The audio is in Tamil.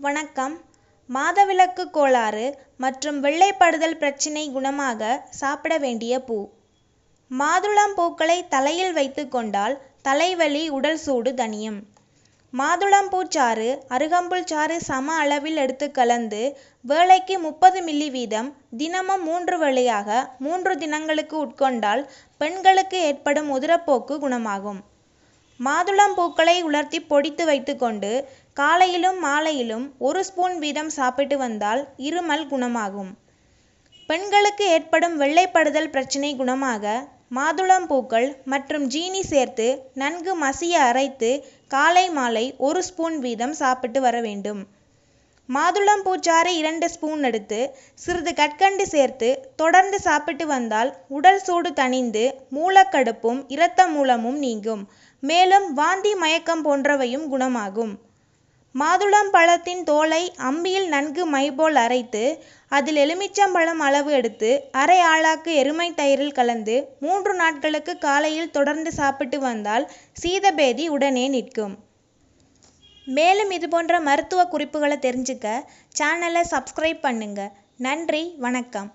வணக்கம். மாதவிலக்கு கோளாறு மற்றும் வெள்ளைப்படுதல் பிரச்சினை குணமாக சாப்பிட வேண்டிய பூ. மாதுளம் பூக்களை தலையில் வைத்து கொண்டால் தலைவலி உடல் சூடு தணியும் மாதுளம் பூச்சாறு அருகம்புல் சாறு சம அளவில் எடுத்து கலந்து வேளைக்கு முப்பது மில்லி வீதம் தினமும் மூன்று வேளையாக மூன்று தினங்களுக்கு உட்கொண்டால் பெண்களுக்கு ஏற்படும் உதிரப்போக்கு குணமாகும். மாதுளம் பூக்களை உலர்த்தி பொடித்து வைத்துக்கொண்டு காலையிலும் மாலையிலும் ஒரு ஸ்பூன் வீதம் சாப்பிட்டு வந்தால் இருமல் குணமாகும். பெண்களுக்கு ஏற்படும் வெள்ளைப்படுதல் பிரச்சினை குணமாக மாதுளம் பூக்கள் மற்றும் ஜீனி சேர்த்து நன்கு மசிய அரைத்து காலை மாலை ஒரு ஸ்பூன் வீதம் சாப்பிட்டு வர வேண்டும். மாதுளம் பூச்சாறு இரண்டு ஸ்பூன் எடுத்து சிறிது கற்கண்டு சேர்த்து தொடர்ந்து சாப்பிட்டு வந்தால் உடல் சூடு தணிந்து மூலக்கடுப்பும் இரத்த மூலமும் நீங்கும். மேலும் வாந்தி மயக்கம் போன்றவையும் குணமாகும். மாதுளம் பழத்தின் தோலை அம்பியில் நன்கு மைபோல் அரைத்து அதில் எலுமிச்சம்பழம் அளவு எடுத்து அரை ஆளாக்கு எருமை தயிரில் கலந்து மூன்று நாட்களுக்கு காலையில் தொடர்ந்து சாப்பிட்டு வந்தால் சீதபேதி உடனே நிற்கும். மேலும் இதுபோன்ற மருத்துவ குறிப்புகளை தெரிஞ்சுக்க சேனலை சப்ஸ்கிரைப் பண்ணுங்க. நன்றி வணக்கம்.